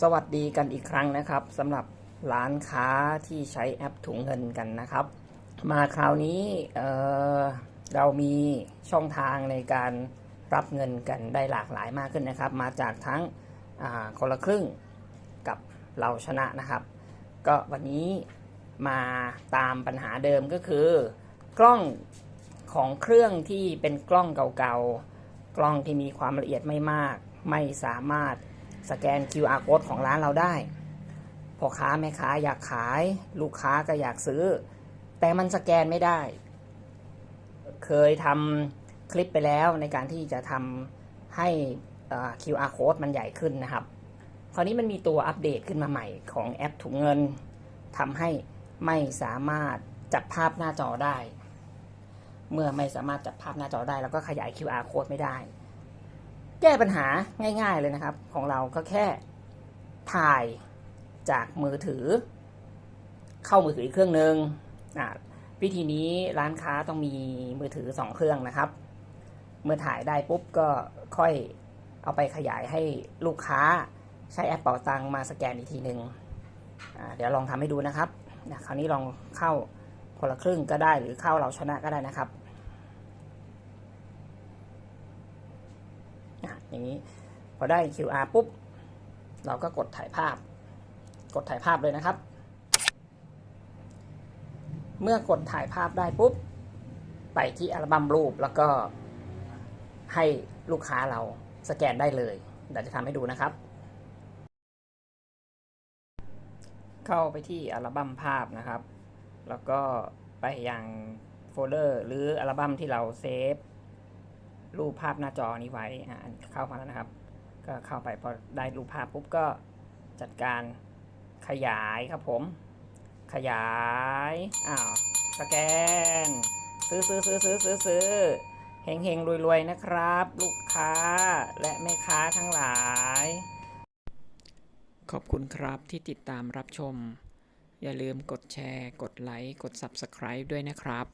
สวัสดีกันอีกครั้งนะครับสำหรับร้านค้าที่ใช้แอปถุงเงินกันนะครับ มาคราวนี้เเรามีช่องทางในการรับเงินกันได้หลากหลายมากขึ้นนะครับ มาจากทั้งคนละครึ่งกับเราชนะนะครับ ก็วันนี้มาตามปัญหาเดิมก็คือ กล้องของเครื่องที่เป็นกล้องเก่าๆกล้องที่มีความละเอียดไม่มาก ไม่สามารถ สแกน QR code ของร้านเราได้พ่อค้าแม่ค้าอยากขาย ลูกค้าก็อยากซื้อ แต่มันสแกนไม่ได้ เคยทำคลิปไปแล้วในการที่จะทำให้ QR code มันใหญ่ขึ้นนะครับ คราวนี้มันมีตัวอัปเดตขึ้นมาใหม่ของแอปถุงเงินทำให้ไม่สามารถจับภาพหน้าจอได้ เมื่อไม่สามารถจับภาพหน้าจอได้ แล้วก็ขยาย QR code ไม่ได้ แก้ปัญหาง่ายๆเลยนะครับ ของเราก็แค่ถ่ายจากมือถือ เข้ามือถืออีกเครื่องหนึ่งวิธีนี้ร้านค้าต้องมีมือถือสองเครื่องนะครับ เมื่อถ่ายได้ปุ๊บก็ค่อยเอาไปขยายให้ลูกค้าใช้แอปเป๋าตังมาสแกนอีกทีหนึ่งอ่าเดี๋ยวลองทำให้ดูนะครับคราวนี้ลองเข้าคนละครึ่งก็ได้หรือเข้าเราชนะก็ได้นะครับ อะอย่างนี้พอได้ QR ปุ๊บ เราก็กดถ่ายภาพ กดถ่ายภาพเลยนะครับ เมื่อกดถ่ายภาพได้ปุ๊บ ไปที่อัลบั้มรูปแล้วก็ให้ลูกค้าเราสแกนได้เลยเดี๋ยวจะทำให้ดูนะครับ เข้าไปที่อัลบั้มภาพนะครับ แล้วก็ไปยังโฟลเดอร์หรืออัลบั้มที่เราเซฟ รูปภาพหน้าจอนี้ไว้อะอันเข้ามาแล้วนะครับ ก็เข้าไปพอได้รูปภาพปุ๊บก็จัดการขยายครับผม ขยายอ้าวสแกน ซื้อซื้อซื้อซื้อซื้อซื้อเฮงเฮงรวยรวยๆนะครับ ลูกค้าและแม่ค้าทั้งหลาย ขอบคุณครับที่ติดตามรับชม อย่าลืมกดแชร์ กดไลค์ กด Subscribe ด้วยนะครับ